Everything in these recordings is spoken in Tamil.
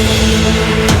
We'll be right back.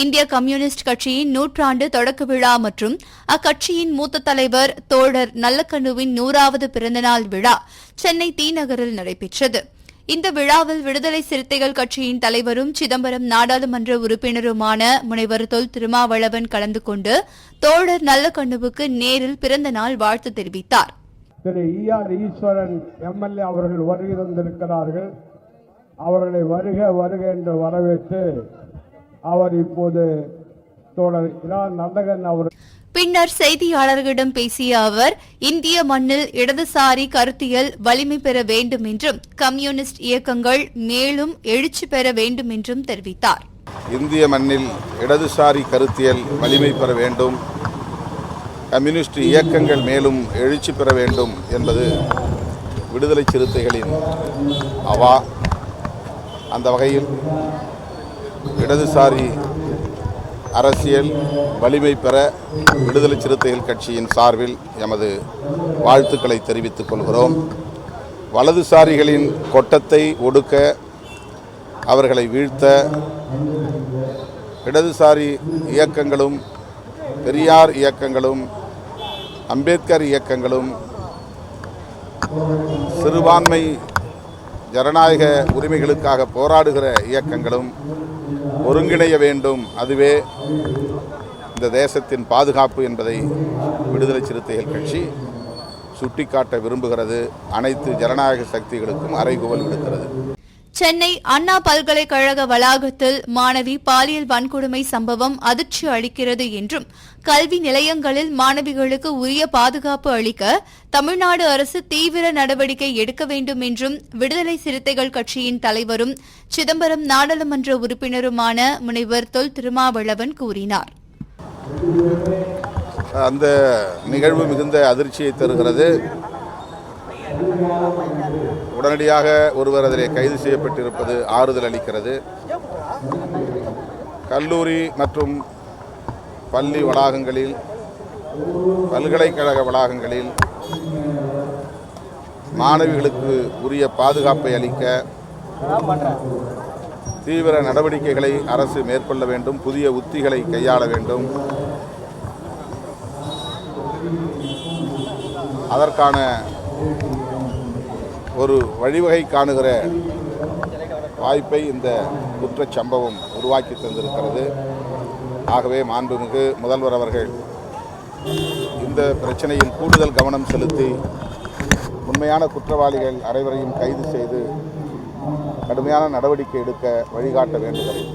இந்திய கம்யூனிஸ்ட் கட்சியின் நூற்றாண்டு தொடக்க விழா மற்றும் அக்கட்சியின் மூத்த தலைவர் தோழர் நல்லக்கண்ணுவின் நூறாவது பிறந்தநாள் விழா சென்னை தீநகரில் நடைபெற்றது. இந்த விழாவில் விடுதலை சிறுத்தைகள் கட்சியின் தலைவரும் சிதம்பரம் நாடாளுமன்ற உறுப்பினருமான முனைவர் தொல் திருமாவளவன் கலந்து கொண்டு தோழர் நல்லக்கண்ணுவுக்கு நேரில் பிறந்தநாள் வாழ்த்து தெரிவித்தார். திரு ஈஆர் ஈஸ்வரன் எம்எல்ஏ அவர்கள் வருகை தந்திருக்கிறார்கள். அவர்களை வருக வருக என்று வரவேற்று அவர் இப்போது தோழர் இரா நந்தகன் அவர் பின்னர் செய்தியாளர்களிடம் பேசிய அவர் இந்திய மண்ணில் இடதுசாரி கருத்தியல் வலிமை பெற வேண்டும் என்றும் கம்யூனிஸ்ட் இயக்கங்கள் மேலும் எழுச்சி பெற வேண்டும் என்றும் தெரிவித்தார். இந்திய மண்ணில் இடதுசாரி கருத்தியல் வலிமை பெற வேண்டும் கம்யூனிஸ்ட் இயக்கங்கள் மேலும் எழுச்சி பெற வேண்டும் என்பது விடுதலை சிறுத்தைகளின் அவா. அந்த வகையில் இடதுசாரி அரசியல் வலிமை பெற விடுதலை சிறுத்தைகள் கட்சியின் சார்பில் எமது வாழ்த்துக்களை தெரிவித்துக் கொள்கிறோம். வலதுசாரிகளின் கொட்டத்தை ஒடுக்க அவர்களை வீழ்த்த இடதுசாரி இயக்கங்களும் பெரியார் இயக்கங்களும் அம்பேத்கர் இயக்கங்களும் சிறுபான்மை ஜனநாயக உரிமைகளுக்காக போராடுகிற இயக்கங்களும் ஒருங்கிணைய வேண்டும். அதுவே இந்த தேசத்தின் பாதுகாப்பு என்பதை விடுதலை சிறுத்தைகள் கட்சி சுட்டிக்காட்ட விரும்புகிறது. அனைத்து ஜனநாயக சக்திகளுக்கும் அறைகூவல் விடுக்கிறது. சென்னை அண்ணா பல்கலைக்கழக வளாகத்தில் மாணவி பாலியல் வன்கொடுமை சம்பவம் அதிர்ச்சி அளிக்கிறது என்றும் கல்வி நிலையங்களில் மாணவிகளுக்கு உரிய பாதுகாப்பு அளிக்க தமிழ்நாடு அரசு தீவிர நடவடிக்கை எடுக்க வேண்டும் என்றும் விடுதலை சிறுத்தைகள் கட்சியின் தலைவரும் சிதம்பரம் நாடாளுமன்ற உறுப்பினருமான முனைவர் தொல் திருமாவளவன் கூறினார். அந்த நிகழ்வு மிகுந்த அதிர்ச்சியை தருகிறது. உடனடியாக ஒருவர் அதிலே கைது செய்யப்பட்டிருப்பது ஆறுதல் அளிக்கிறது. கல்லூரி மற்றும் பள்ளி வளாகங்களில் பல்கலைக்கழக வளாகங்களில் மாணவிகளுக்கு உரிய பாதுகாப்பை அளிக்க தீவிர நடவடிக்கைகளை அரசு மேற்கொள்ள வேண்டும் புதிய உத்திகளை கையாள வேண்டும். அதற்கான ஒரு வழிவகை காணுகிற வாய்ப்பை இந்த குற்றச் சம்பவம் உருவாக்கி தந்திருக்கிறது. ஆகவே மாண்புமிகு முதல்வர் அவர்கள் இந்த பிரச்சனையில் கூடுதல் கவனம் செலுத்தி உண்மையான குற்றவாளிகள் அனைவரையும் கைது செய்து கடுமையான நடவடிக்கை எடுக்க வழிகாட்ட வேண்டுகிறேன்.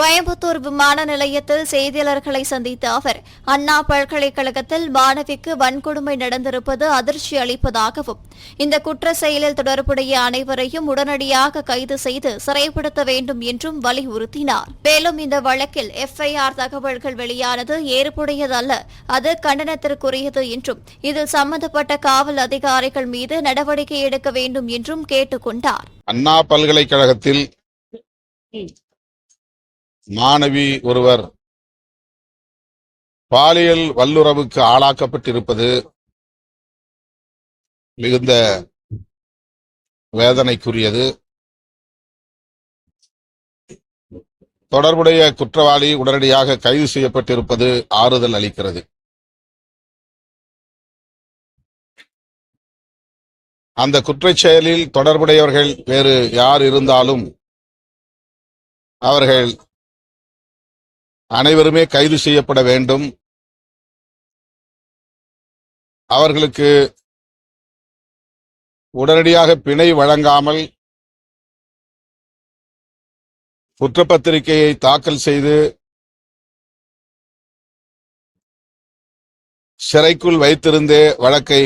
கோயம்புத்தூர் விமான நிலையத்தில் செய்தியாளர்களை சந்தித்த அவர் அண்ணா பல்கலைக்கழகத்தில் மாணவிக்கு வன்கொடுமை நடந்திருப்பது அதிர்ச்சி அளிப்பதாகவும் இந்த குற்ற செயலில் தொடர்புடைய அனைவரையும் உடனடியாக கைது செய்து சிறைப்படுத்த வேண்டும் என்றும் வலியுறுத்தினார். மேலும் இந்த வழக்கில் எஃப்ஐஆர் தகவல்கள் வெளியானது ஏற்புடையதல்ல அது கண்டனத்திற்குரியது என்றும் இதில் சம்பந்தப்பட்ட காவல் அதிகாரிகள் மீது நடவடிக்கை எடுக்க வேண்டும் என்றும் கேட்டுக் கொண்டார் அண்ணா பல்கலைக்கழகத்தில் மாணவி ஒருவர் பாலியல் வல்லுறவுக்கு ஆளாக்கப்பட்டிருப்பது மிகுந்த வேதனைக்குரியது. தொடர்புடைய குற்றவாளி உடனடியாக கைது செய்யப்பட்டிருப்பது ஆறுதல் அளிக்கிறது. அந்த குற்றச் செயலில் தொடர்புடையவர்கள் வேறு யார் இருந்தாலும் அவர்கள் அனைவருமே கைது செய்யப்பட வேண்டும். அவர்களுக்கு உடனடியாக பிணை வழங்காமல் குற்றப்பத்திரிகையை தாக்கல் செய்து சிறைக்குள் வைத்திருந்தே வழக்கை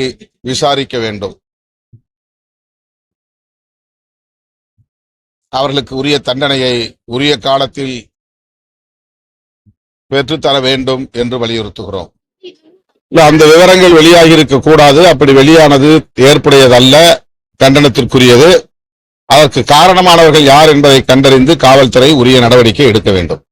விசாரிக்க வேண்டும். அவர்களுக்கு உரிய தண்டனையை உரிய காலத்தில் பெற்றுத்தர வேண்டும் என்று வலியுறுத்துகிறோம். அந்த விவரங்கள் வெளியாகி இருக்க கூடாது. அப்படி வெளியானது ஏற்புடையதல்ல கண்டனத்திற்குரியது. அதற்கு காரணமானவர்கள் யார் என்பதை கண்டறிந்து காவல்துறை உரிய நடவடிக்கை எடுக்க வேண்டும்.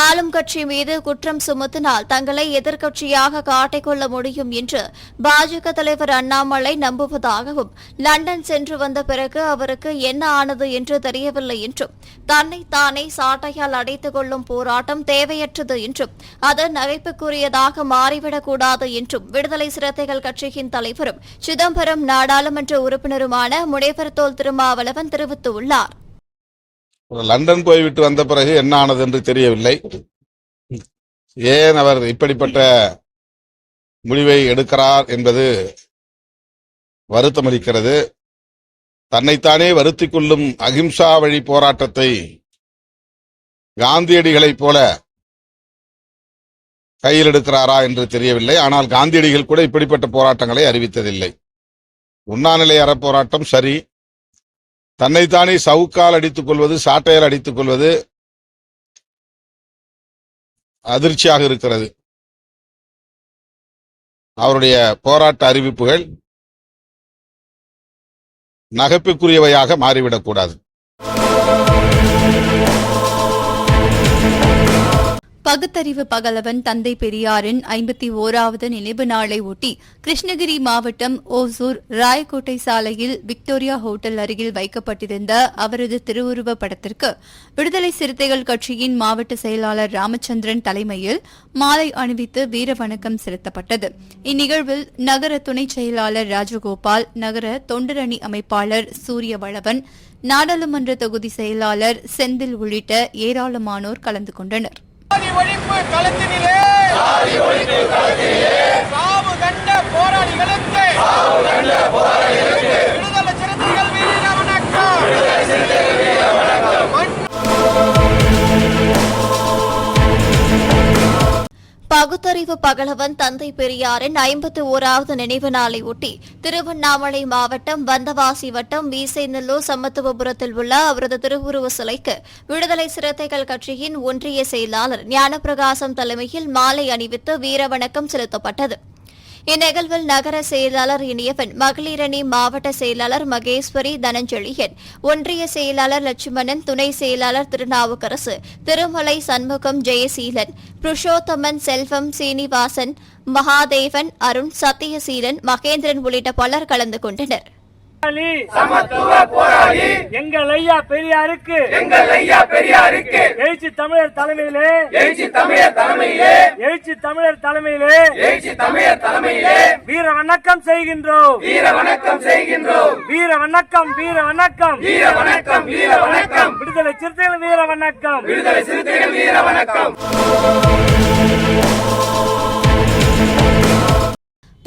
ஆளும் கட்சி மீது குற்றம் சுமத்தினால் தங்களை எதிர்க்கட்சியாக காட்டிக்கொள்ள முடியும் என்று பாஜக தலைவர் அண்ணாமலை நம்புவதாகவும் லண்டன் சென்று வந்த பிறகு அவருக்கு என்ன ஆனது என்று தெரியவில்லை என்றும் தன்னை தானே சாட்டையால் அடைத்துக் கொள்ளும் போராட்டம் தேவையற்றது என்றும் அது நகைப்புக்குரியதாக மாறிவிடக்கூடாது என்றும் விடுதலை சிறுத்தைகள் கட்சியின் தலைவரும் சிதம்பரம் நாடாளுமன்ற உறுப்பினருமான முனைவர் தோல் திருமாவளவன் தெரிவித்துள்ளார். லண்டன் போய்விட்டு வந்த பிறகு என்ன ஆனது என்று தெரியவில்லை. ஏன் அவர் இப்படிப்பட்ட முடிவை எடுக்கிறார் என்பது வருத்தமளிக்கிறது தன்னைத்தானே வருத்தி கொள்ளும் அகிம்சா வழி போராட்டத்தை காந்தியடிகளைப் போல கையில் எடுக்கிறாரா என்று தெரியவில்லை. ஆனால் காந்தியடிகள் கூட இப்படிப்பட்ட போராட்டங்களை அறிவித்ததில்லை. உண்ணாநிலை அறப்போராட்டம் சரி தன்னைத்தானே சவுக்கால் அடித்துக் கொள்வது சாட்டையால் அடித்துக் கொள்வது அதிர்ச்சியாக இருக்கிறது. அவருடைய போராட்ட அறிவிப்புகள் நகைப்புக்குரியவையாக மாறிவிடக்கூடாது பகுத்தறிவு பகலவன் தந்தை பெரியாரின் ஐம்பத்தி ஓராவது நினைவு நாளை ஒட்டி கிருஷ்ணகிரி மாவட்டம் ஓசூர் ராயக்கோட்டை சாலையில் விக்டோரியா ஹோட்டல் அருகில் வைக்கப்பட்டிருந்த அவரது திருவுருவ படத்திற்கு விடுதலை சிறுத்தைகள் கட்சியின் மாவட்ட செயலாளர் ராமச்சந்திரன் தலைமையில் மாலை அணிவித்து வீரவணக்கம் செலுத்தப்பட்டது. இந்நிகழ்வில் நகர துணைச் செயலாளர் ராஜகோபால் நகர தொண்டரணி அமைப்பாளர் சூரியவளவன் நாடாளுமன்ற தொகுதி செயலாளர் செந்தில் உள்ளிட்ட ஏராளமானோர் கலந்து கொண்டனர். ஒழிப்பு களத்தினிலே. சாவு கண்ட போராளிகளுக்கு. பகுத்தறிவு பகலவன் தந்தை பெரியாரின் ஐம்பத்தி ஓராவது நினைவு நாளை ஒட்டி திருவண்ணாமலை மாவட்டம் வந்தவாசி வட்டம் வீசைநல்லூர் சமத்துவபுரத்தில் உள்ள அவரது திருவுருவ சிலைக்கு விடுதலை சிறுத்தைகள் கட்சியின் ஒன்றிய செயலாளர் ஞானப்பிரகாசம் தலைமையில் மாலை அணிவித்து வீரவணக்கம் செலுத்தப்பட்டது. இந்நிகழ்வில் நகர செயலாளர் இனியவன் மகளிரணி மாவட்ட செயலாளர் மகேஸ்வரி தனஞ்செழியன் ஒன்றிய செயலாளர் லட்சுமணன் துணை செயலாளர் திருநாவுக்கரசு திருமலை சண்முகம் ஜெயசீலன் புருஷோத்தமன் செல்வம் சீனிவாசன் மகாதேவன் அருண் சத்தியசீலன் மகேந்திரன் உள்ளிட்ட பலர் கலந்து கொண்டனர். சமத்துவ போராளி. எங்கள் ஐயா பெரியாருக்கு. எங்கள் ஐயா பெரியாருக்கு. எழுச்சி தமிழர் தலைமையிலே. எழுச்சி தமிழர் தலைமையிலே. எழுச்சி தமிழர் தலைமையிலே. எழுச்சி தமிழர் தலைமையிலே. வீர வணக்கம் செய்கின்றோம். வீர வணக்கம் செய்கின்றோம். வீர வணக்கம் வீர வணக்கம். வீர வணக்கம் வீர வணக்கம். விடுதலை சிறுத்தைகள் வீர வணக்கம். விடுதலை சிறுத்தைகள் வீர வணக்கம்.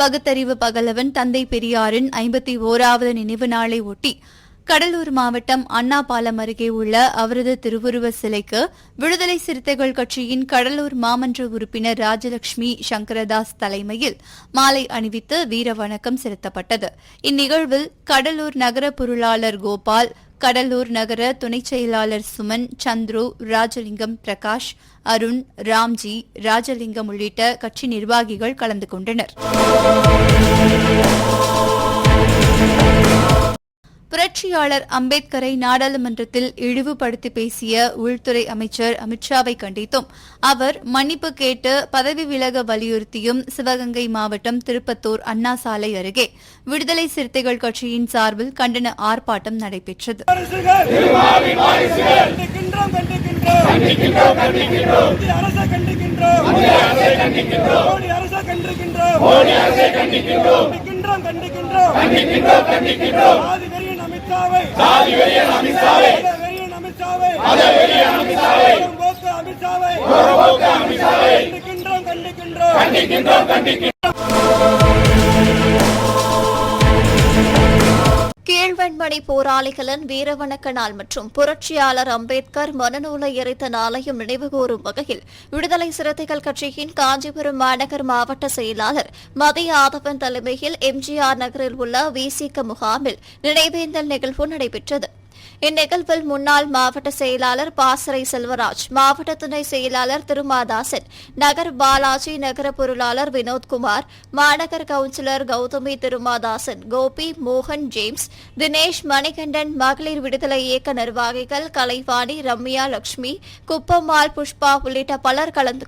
பகுத்தறிவு பகலவன் தந்தை பெரியாரின் ஐம்பத்தி ஓராவது நினைவு நாளை ஒட்டி கடலூர் மாவட்டம் அண்ணா பாலம் அருகே உள்ள அவரது திருவுருவ சிலைக்கு விடுதலை சிறுத்தைகள் கட்சியின் கடலூர் மாமன்ற உறுப்பினர் ராஜலட்சுமி சங்கரதாஸ் தலைமையில் மாலை அணிவித்து வீர வணக்கம் செலுத்தப்பட்டது. இந்நிகழ்வில் கடலூர் நகர பொருளாளர் கோபால் கடலூர் நகர துணைச் செயலாளர் சுமன் சந்துரு ராஜலிங்கம் பிரகாஷ் அருண் ராம்ஜி ராஜலிங்கம் உள்ளிட்ட கட்சி நிர்வாகிகள் கலந்து கொண்டனர். புரட்சியாளர் அம்பேத்கரை நாடாளுமன்றத்தில் இழிவுபடுத்தி பேசிய உள்துறை அமைச்சர் அமித்ஷாவை கண்டித்தும் அவர் மன்னிப்பு கேட்டு பதவி விலக வலியுறுத்தியும் சிவகங்கை மாவட்டம் திருப்பத்தூர் அண்ணா சாலை அருகே விடுதலை சிறுத்தைகள் கட்சியின் சார்பில் கண்டன ஆர்ப்பாட்டம் நடைபெற்றது கண்டிக்கின்றோம் கண்டிக்கின்றோம் அமித்ஷாவை. சாதி வெறியன் கண்டிக்கின்றோம் கண்டிக்கின்றோம். கீழ்வெண்மணி போராளிகளின் வீரவணக்க நாள் மற்றும் புரட்சியாளர் அம்பேத்கர் மனநூலை எரித்த நாளையும் நினைவுகூரும் வகையில் விடுதலை சிறுத்தைகள் கட்சியின் காஞ்சிபுரம் மாநகர் மாவட்ட செயலாளர் மதிய ஆதவன் தலைமையில் எம்ஜிஆர் நகரில் உள்ள விசிக முகாமில் நினைவேந்தல் நிகழ்வு நடைபெற்றது. இந்நிகழ்வில் முன்னாள் மாவட்ட செயலாளர் பாசறை செல்வராஜ் மாவட்ட துணை செயலாளர் திருமாதாசன் நகர் பாலாஜி நகர பொருளாளர் வினோத்குமார் மாநகர் கவுன்சிலர் கௌதமி திருமாதாசன் கோபி மோகன் ஜேம்ஸ் தினேஷ் மணிகண்டன் மகளிர் விடுதலை இயக்க நிர்வாகிகள் கலைவாணி ரம்யா லட்சுமி குப்பம்மாள் புஷ்பா உள்ளிட்ட பலர் கலந்து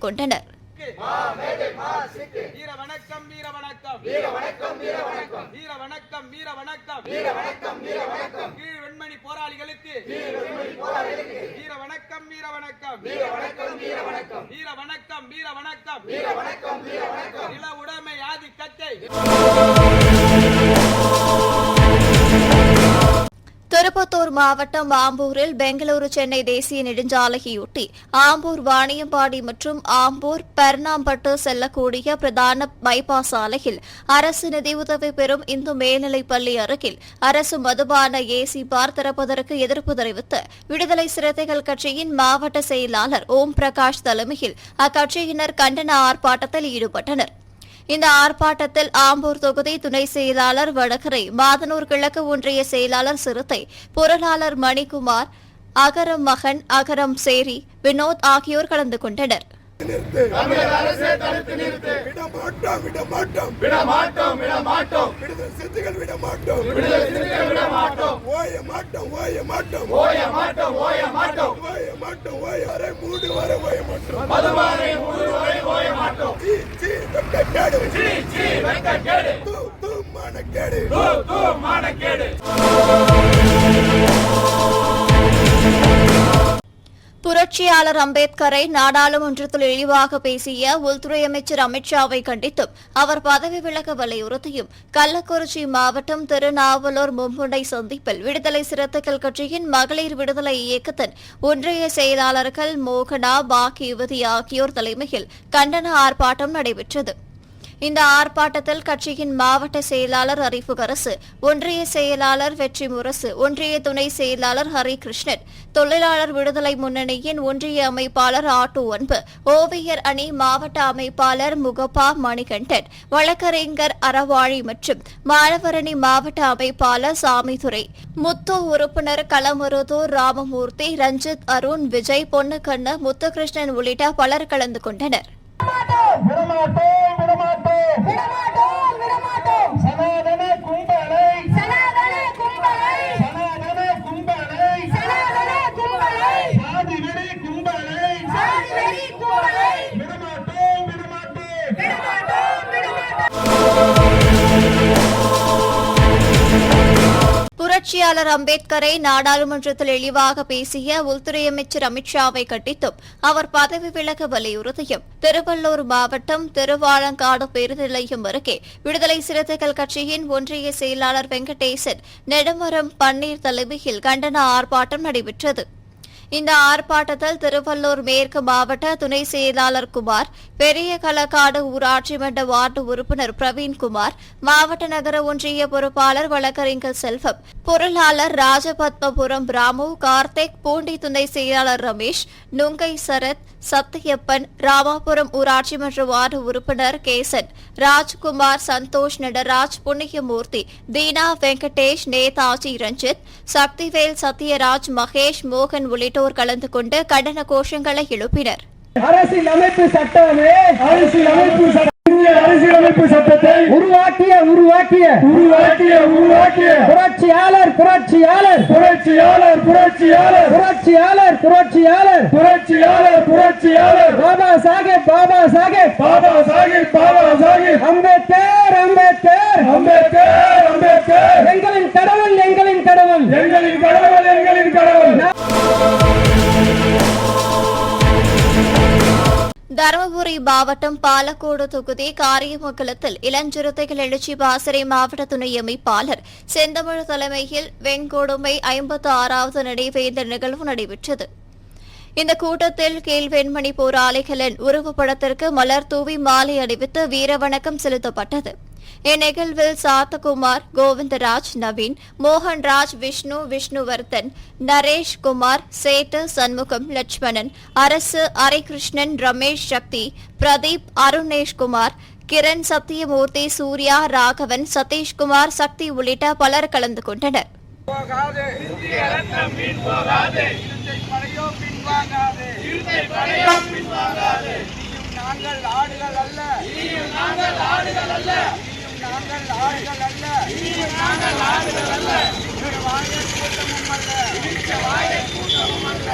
கொண்டனர் வீர வணக்கம் வீர வணக்கம் வீர வணக்கம் வீர வணக்கம் வீர வணக்கம் வீர வணக்கம் வீர வணக்கம் வீர வணக்கம் கீழ் வெண்மணி போராளிகளுக்கு. கீழ் வெண்மணி போராளிகளுக்கு. வீர வணக்கம் வீர வணக்கம் வீர வணக்கம் வீர வணக்கம் வீர வணக்கம் வீர வணக்கம் வீர வணக்கம் வீர வணக்கம் நில உடைமை ஆதிக்கத்தை. மாவட்டம் ஆம்பூரில் பெங்களூரு சென்னை தேசிய நெடுஞ்சாலையொட்டி ஆம்பூர் வாணியம்பாடி மற்றும் ஆம்பூர் பெர்னாம்பட்டு செல்லக்கூடிய பிரதான பைபாஸ் சாலையில் அரசு நிதியுதவி பெறும் இந்து மேல்நிலைப்பள்ளி அருகில் அரசு மதுபான ஏசி பார் திறப்பதற்கு எதிர்ப்பு தெரிவித்து விடுதலை சிறுத்தைகள் கட்சியின் மாவட்ட செயலாளர் ஓம் பிரகாஷ் தலைமையில் அக்கட்சியினர் கண்டன ஆர்ப்பாட்டத்தில் ஈடுபட்டனர். இந்த ஆர்ப்பாட்டத்தில் ஆம்பூர் தொகுதி துணை செயலாளர் வடகரை மாதனூர் கிழக்கு ஒன்றிய செயலாளர் சிறுத்தை பொருளாளர் மணிக்குமார் அகரம் மகன் அகரம் சேரி வினோத் ஆகியோர் கலந்து கொண்டனர் விடமாட்டோம் விடுதலை சிறுத்தைகள் விடுதலை சிறுத்தைகள் ஓய மாட்டோம் ஓய மாட்டோம் ஓய மாட்டோம் ஓய மாட்டோம் ஓய மாட்டோம் ஓய மூடு வரை ஓய மாட்டோம் மதுபானை மூடு வரை ஓய மாட்டோம் ரத்தம் கட்டேடு ஜி ஜி ரத்தம் கேடு தூ தூ மானக்கேடு. தூ தூ புரட்சியாளர் அம்பேத்கரை நாடாளுமன்றத்தில் இழிவாக பேசிய உள்துறை அமைச்சர் அமித்ஷாவை கண்டித்தும் அவர் பதவி விலக வலியுறுத்தியும் கள்ளக்குறிச்சி மாவட்டம் திருநாவலூர் மும்முனை சந்திப்பில் விடுதலை சிறுத்தைகள் கட்சியின் மகளிர் விடுதலை இயக்கத்தின் ஒன்றிய செயலாளர்கள் மோகனா பாக்கியுவதி ஆகியோர் தலைமையில் கண்டன ஆர்ப்பாட்டம் நடைபெற்றது. இந்த ஆர்ப்பாட்டத்தில் கட்சியின் மாவட்ட செயலாளர் அறிவுகரசு ஒன்றிய செயலாளர் வெற்றி முரசு ஒன்றிய துணை செயலாளர் ஹரிகிருஷ்ணன் தொழிலாளர் விடுதலை முன்னணியின் ஒன்றிய அமைப்பாளர் ஆட்டு அன்பு ஓவியர் அணி மாவட்ட அமைப்பாளர் முகப்பா மணிகண்டன் வழக்கறிஞர் அறவாழி மற்றும் மாணவரணி மாவட்ட அமைப்பாளர் சாமிதுரை. முத்து உறுப்பினர் களமுருதூர் ராமமூர்த்தி ரஞ்சித் அருண் விஜய் பொன்னுக்கண்ணு முத்துகிருஷ்ணன் உள்ளிட்ட பலர் கலந்து கொண்டனர். விடமாட்டோம். விடமாட்டோம் விடமாட்டோம். விடமாட்டோம் சனாதன கும்பலை. சனாதன கும்பலை. சனாதன கும்பலை. சனாதன கும்பலை. சாதி வெறி கும்பலை. சாதி வெறி கும்பலை. கட்சியாளர் அம்பேத்கரை நாடாளுமன்றத்தில் இழிவாக பேசிய உள்துறை அமைச்சர் அமித்ஷாவை கட்டித்தும் அவர் பதவி விலக வலியுறுத்தியும். திருவள்ளூர் மாவட்டம் திருவாலங்காடு பேருந்து நிலையம் அருகே விடுதலை சிறுத்தைகள் கட்சியின் ஒன்றிய செயலாளர் வெங்கடேசன் நெடுமரம் பன்னீர் தலைமையில் கண்டன ஆர்ப்பாட்டம் நடைபெற்றது. இந்த ஆர்ப்பாட்டத்தில் திருவள்ளூர் மேற்கு மாவட்ட துணை செயலாளர் குமார் பெரிய களக்காடு ஊராட்சி மன்ற வார்டு உறுப்பினர் பிரவீன்குமார் மாவட்ட நகர ஒன்றிய பொறுப்பாளர் வழக்கறிஞர் செல்வம் பொருளாளர் ராஜபத்மபுரம் ராமு கார்த்திக் பூண்டி துணை செயலாளர் ரமேஷ் நுங்கை சரத் சத்தியப்பன் ராமாபுரம் ஊராட்சி மன்ற வார்டு உறுப்பினர் கேசன் ராஜ்குமார் சந்தோஷ் நடராஜ் புண்ணியமூர்த்தி தீனா வெங்கடேஷ் நேதாஜி ரஞ்சித் சக்திவேல் சத்யராஜ் மகேஷ் மோகன் உள்ளிட்டோர் கலந்து கொண்டு கண்டன கோஷங்களை எழுப்பினர். அரசியல் அமைப்பு சட்டமே அரசியல் அமைப்பு சட்டம் இந்திய அரசியலமைப்பு சட்டத்தை உருவாக்கிய உருவாக்கிய. உருவாக்கிய உருவாக்கிய. புரட்சியாளர் புரட்சியாளர். புரட்சியாளர் புரட்சியாளர். புரட்சியாளர் புரட்சியாளர். புரட்சியாளர் புரட்சியாளர். பாபா சாஹேப் பாபா சாஹேப். பாபா சாஹேப் பாபா சாஹேப். அம்பேத்கர் அம்பேத்கர். அம்பேத்கர் அம்பேத்கர். எங்களின் கடவுள் எங்களின் கடவுள். எங்களின் கடவுள் எங்களின் கடவுள். தருமபுரி மாவட்டம் பாலக்கோடு தொகுதி காரியமங்கலத்தில் இளஞ்சிறுத்தைகள் எழுச்சி பாசறை மாவட்ட துணை அமைப்பாளர் செந்தமிழ் தலைமையில் வெண்கொடுமை ஐம்பத்து ஆறாவது நினைவேந்தல் நிகழ்வு நடைபெற்றது. இந்த கூட்டத்தில் கீழ்வெண்மணி போராளிகளின் உருவப்படத்திற்கு மலர் தூவி மாலை அணிவித்து வீரவணக்கம் செலுத்தப்பட்டது. இந்நிகழ்வில் சாத்தகுமார் கோவிந்தராஜ் நவீன் மோகன்ராஜ் விஷ்ணு விஷ்ணுவர்தன் நரேஷ் குமார் சேட்டு சண்முகம் லட்சுமணன் அரசு ஹரிகிருஷ்ணன் ரமேஷ் சக்தி பிரதீப் அருணேஷ்குமார் கிரண் சத்தியமூர்த்தி சூர்யா ராகவன் சதீஷ்குமார் சக்தி உள்ளிட்ட பலர் கலந்து கொண்டனர். நாங்கள் ஆடுகள் அல்ல. நாங்கள் ஆடுகள் அல்ல. நாங்கள் ஆடுகள் அல்ல. இனியும் நாங்கள் ஆடுகள் அல்ல. வாய கூட்டமும் அல்ல இடிச்ச வாய கூட்டமும் அல்ல.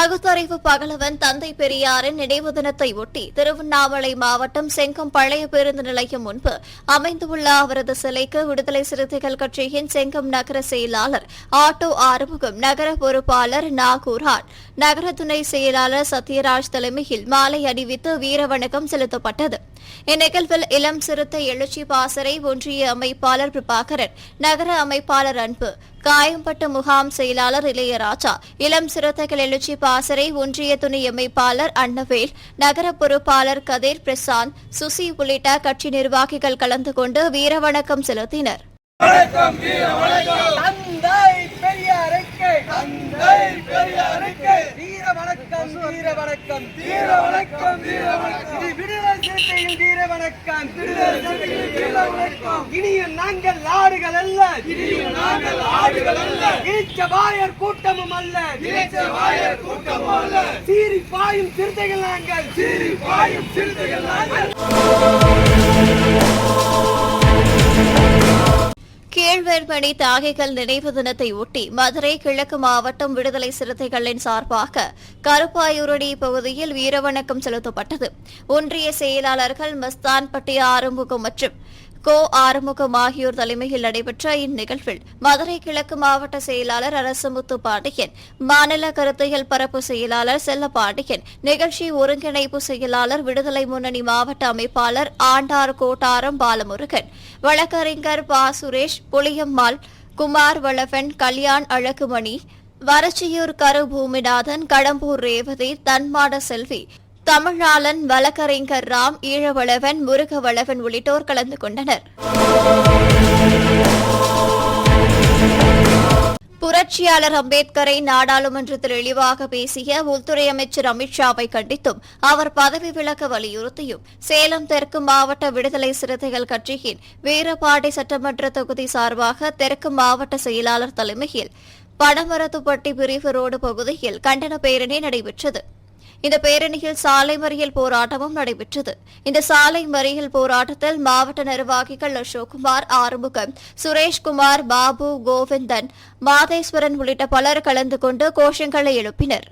பகுத்தறிவு பகலவன் தந்தை பெரியாரின் நினைவு தினத்தை ஒட்டி திருவண்ணாமலை மாவட்டம் செங்கம் பழைய பேருந்து நிலையம் முன்பு அமைந்துள்ள அவரது சிலைக்கு விடுதலை சிறுத்தைகள் கட்சியின் செங்கம் நகர செயலாளர் ஆட்டோ ஆறுமுகம் நகர பொறுப்பாளர் நாகூர்ஹான் நகர துணை செயலாளர் சத்யராஜ் தலைமையில் மாலை அணிவித்து வீரவணக்கம் செலுத்தப்பட்டது. இந்நிகழ்வில் இளம் சிறுத்தை எழுச்சி பாசறை ஒன்றிய அமைப்பாளர் பிரபாகரன் நகர அமைப்பாளர் அன்பு காயம்பட்டு முகாம் செயலாளர் இளையராஜா இளம் சிறுத்தைகள் எழுச்சி பாசறை ஒன்றிய துணை அமைப்பாளர் அன்னவேல் நகர பொறுப்பாளர் கதிர் பிரசாந்த் சுசி உள்ளிட்ட கட்சி நிர்வாகிகள் கலந்து கொண்டு வீரவணக்கம் செலுத்தினர். தந்தை பெரியாருக்கு வீர வணக்கம் வீர வணக்கம் வீர வணக்கம் வீர வணக்கம் இது விடுதலை வீர வணக்கம் விடுதலை வீர வணக்கம் இனியும் நாங்கள் ஆடுகள் அல்ல. இனியும் நாங்கள் ஆடுகள் அல்ல. இழிச்ச வாயர் கூட்டமும் அல்ல. இழிச்ச வாயர் கூட்டமும் அல்ல. சீறி பாயும் சிறுத்தைகள் நாங்கள். சீறி பாயும் சிறுத்தைகள் நாங்கள். கீழ்வேர்மணி தியாகிகள் நினைவு தினத்தை ஒட்டி மதுரை கிழக்கு மாவட்டம் விடுதலை சிறுத்தைகளின் சார்பாக கருப்பாயூரணி பகுதியில் வீரவணக்கம் செலுத்தப்பட்டது. ஒன்றிய செயலாளர்கள் மஸ்தான்பட்டி ஆறுமுகம் மற்றும் கோ ஆறுமுகம் ஆகியோர் தலைமையில் நடைபெற்ற இந்நிகழ்வில் மதுரை கிழக்கு மாவட்ட செயலாளர் அரசமுத்து பாண்டியன் மாநில கருத்தியல் பரப்பு செயலாளர் செல்லப்பாண்டியன் நிகழ்ச்சி ஒருங்கிணைப்பு செயலாளர் விடுதலை முன்னணி மாவட்ட அமைப்பாளர் ஆண்டார் கோட்டாரம் பாலமுருகன் வழக்கறிஞர் பா. சுரேஷ் புளியம்மாள் குமார் வளவன் கல்யாண் அழகுமணி வரச்சியூர் கரு பூமிநாதன் கடம்பூர் ரேவதி தன்மாட செல்வி தமிழாளன் வழக்கறிஞர் ராம் ஈழவளவன் முருகவளவன் உள்ளிட்டோர் கலந்து கொண்டனர். புரட்சியாளர் அம்பேத்கரை நாடாளுமன்றத்தில் இழிவாக பேசிய உள்துறை அமைச்சர் அமித்ஷாவை கண்டித்தும் அவர் பதவி விலக வலியுறுத்தியும் சேலம் தெற்கு மாவட்ட விடுதலை சிறுத்தைகள் கட்சியின் வீரபாடி சட்டமன்ற தொகுதி சார்பாக தெற்கு மாவட்ட செயலாளர் தலைமையில் படமரத்துப்பட்டி பிரிவு ரோடு பகுதியில் கண்டன பேரணி நடைபெற்றது. இந்த பேரணியில் சாலை மறியல் போராட்டமும் நடைபெற்றது. இந்த சாலை மறியல் போராட்டத்தில் மாவட்ட நிர்வாகிகள் அசோக்குமார் ஆறுமுகம் சுரேஷ்குமார் பாபு கோவிந்தன் மாதேஸ்வரன் உள்ளிட்ட பலர் கலந்து கொண்டு கோஷங்களை எழுப்பினர்.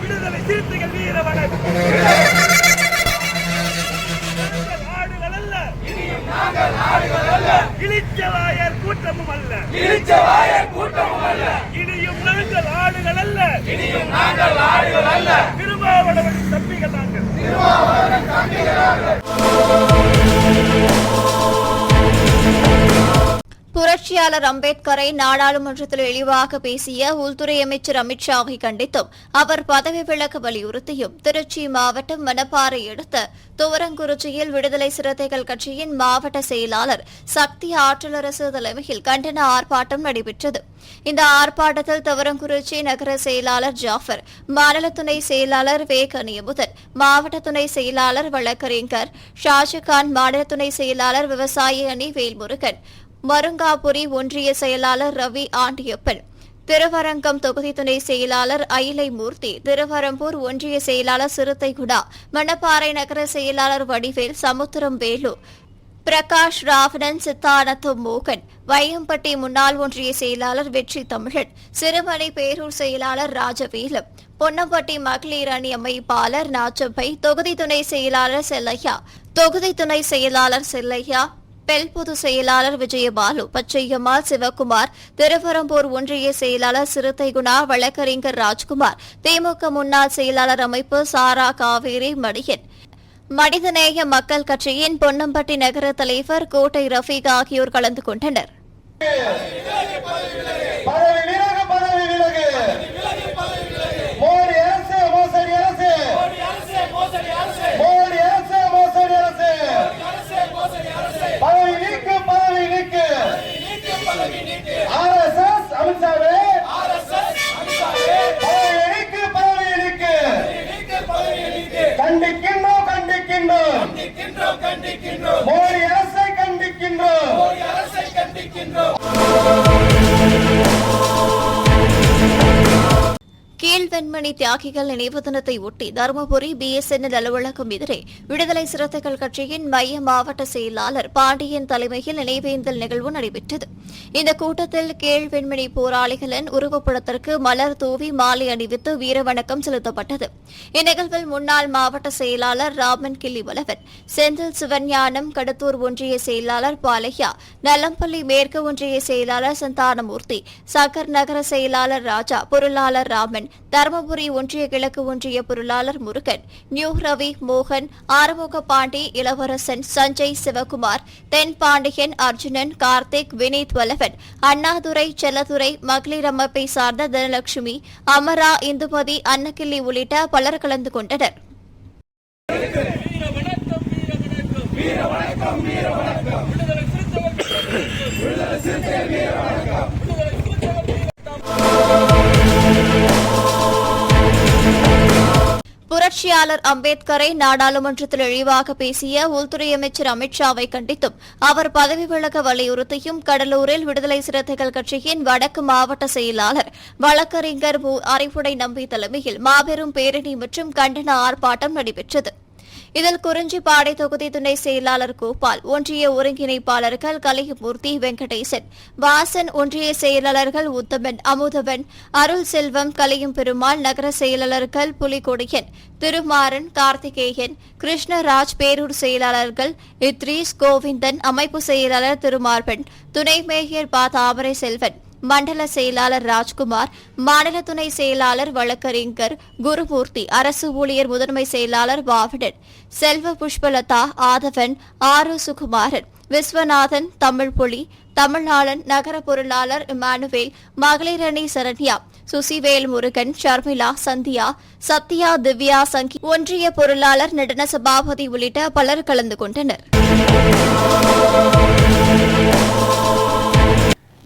விடுதலை சிறுத்தைகள் வீர வணக்கம் நாடுகள் அல்ல இனியும் நாங்கள் நாடுகள் அல்ல இழிச்சவாயர் கூட்டமும் அல்ல. இழிச்சவாயர் கூட்டமும் அல்ல. இனியும் நாங்கள் ஆடுகள் அல்ல. இனியும் நாங்கள் ஆடுகள் அல்ல. திருமாவளவன் தம்பிகள் நாங்கள் புரட்சியாளர் அம்பேத்கரை நாடாளுமன்றத்தில் இழிவாக பேசிய உள்துறை அமைச்சர் அமித்ஷாவை கண்டித்தும் அவர் பதவி விலக வலியுறுத்தியும் திருச்சி மாவட்டம் மணப்பாறை அடுத்த துவரங்குறிச்சியில் விடுதலை சிறுத்தைகள் கட்சியின் மாவட்ட செயலாளர் சக்தி ஆற்றலரசு தலைமையில் கண்டன ஆர்ப்பாட்டம் நடைபெற்றது. இந்த ஆர்ப்பாட்டத்தில் துவரங்குறிச்சி நகர செயலாளர் ஜாஃபர் மாநில துணை செயலாளர் வே கனியமுதன் மாவட்ட துணை செயலாளர் வழக்கறிஞர் ஷாஜகான் மாநில துணை செயலாளர் விவசாய அணி வேல்முருகன் மருங்காபுரி ஒன்றிய செயலாளர் ரவி ஆண்டியப்பன் திருவரங்கம் தொகுதி துணை செயலாளர் அயிலை மூர்த்தி திருவரம்பூர் ஒன்றிய செயலாளர் சிறுத்தைகுடா மணப்பாறை நகர செயலாளர் வடிவேல் சமுத்திரம் வேலு பிரகாஷ் ராவணன் சித்தானத்து மோகன் வையம்பட்டி முன்னாள் ஒன்றிய செயலாளர் வெற்றி தமிழன் சிறுமணி பேரூர் செயலாளர் ராஜவேலம் பொன்னம்பட்டி மகளிர் அணி அமைப்பாளர் நாச்சம்பை தொகுதி துணை செயலாளர் செல்லையா தொகுதி துணை செயலாளர் செல்லையா பெல் பொது செயலாளர் விஜயபாலு பச்சையம்மாள் சிவக்குமார் திருவரம்பூர் ஒன்றிய செயலாளர் சிறுத்தை குணா வழக்கறிஞர் ராஜ்குமார் திமுக முன்னாள் செயலாளர் அமைப்பு சாரா காவேரி மடியன். மனிதநேய மக்கள் கட்சியின் பொன்னம்பட்டி நகர தலைவர் கோட்டை ரஃபீக் ஆகியோர் கலந்து கொண்டனர் பதவி விலகு பதவி விலகு மோடி அரசு மோசடி அரசு மோடி அரசு மோசடி அரசு பதவி நீக்கு பதவி நீக்கு ஆர்எஸ்எஸ் அமித்ஷாவே? பதவி நீக்கு. பதவி நீக்கு. கண்டிக்கின்றோம் கண்டிக்கின்றோம் மோடி அரசை கண்டிக்கின்றோம் கீழ்வெண்மணி தியாகிகள் நினைவு தினத்தை ஒட்டி தருமபுரி பிஎஸ்என்எல் அலுவலகம் எதிரே விடுதலை சிறுத்தைகள் கட்சியின் மைய மாவட்ட செயலாளர் பாண்டியன் தலைமையில் நினைவேந்தல் நிகழ்வு நடைபெற்றது. இந்த கூட்டத்தில் கீழ்வெண்மணி போராளிகளின் உருவப்படத்திற்கு மலர் தூவி மாலை அணிவித்து வீரவணக்கம் செலுத்தப்பட்டது. இந்நிகழ்வில் முன்னாள் மாவட்ட செயலாளர் ராமன் கிள்ளிவளவன் செந்தில் சிவஞானம் கடத்தூர் ஒன்றிய செயலாளர் பாலையா நலம்பள்ளி மேற்கு ஒன்றிய செயலாளர் சந்தானமூர்த்தி சக்கர் நகர செயலாளர் ராஜா பொருளாளர் ராமன் தருமபுரி ஒன்றிய கிழக்கு ஒன்றிய பொருளாளர் முருகன் நியூ ரவி மோகன் ஆறுமுக பாண்டி இளவரசன் சஞ்சய் சிவகுமார் தென் பாண்டியன் அர்ஜுனன் கார்த்திக் வினீத் வல்லவன் அண்ணாதுரை செல்லதுரை மகளிர் அமைப்பை சார்ந்த தனலட்சுமி அமரா இந்துமதி அன்னக்கிள்ளி உள்ளிட்ட பலர் கலந்து கொண்டனர். புரட்சியாளர் அம்பேத்கரை நாடாளுமன்றத்தில் இழிவாக பேசிய உள்துறை அமைச்சர் அமித்ஷாவை கண்டித்தும் அவர் பதவி விலக வலியுறுத்தியும் கடலூரில் விடுதலை சிறுத்தைகள் கட்சியின் வடக்கு மாவட்ட செயலாளர் வழக்கறிஞர் அறிவுடை நம்பி தலைமையில் மாபெரும் பேரணி மற்றும் கண்டன ஆர்ப்பாட்டம் நடைபெற்றது. இதில் குறிஞ்சிப்பாடை தொகுதி துணை செயலாளர் கோபால் ஒன்றிய ஒருங்கிணைப்பாளர்கள் கலியமூர்த்தி வெங்கடேசன் வாசன் ஒன்றிய செயலாளர்கள் உத்தமன் அமுதவன் அருள் செல்வம் கலையும் பெருமாள் நகர செயலாளர்கள் புலிகொடியன் திருமாறன் கார்த்திகேயன் கிருஷ்ணராஜ் பேரூர் செயலாளர்கள் இத்ரீஸ் கோவிந்தன் அமைப்பு செயலாளர் திருமார்பன் துணை மேயர் பா. தாமரை செல்வன் மண்டல செயலாளர் ராஜ்குமார் மாநில துணை செயலாளர் வழக்கறிஞர் குருமூர்த்தி அரசு ஊழியர் முதன்மை செயலாளர் வாவிடன் செல்வ புஷ்பலதா ஆதவன் ஆரு சுகுமாரன் விஸ்வநாதன் தமிழ்பொலி தமிழ்நாளன் நகர பொருளாளர் இமானுவேல் மகளிரணி சரண்யா சுசிவேல் முருகன் ஷர்மிளா சந்தியா சத்யா திவ்யா சங்கி ஒன்றிய பொருளாளர் நடன சபாபதி உள்ளிட்ட பலர் கலந்து கொண்டனர்.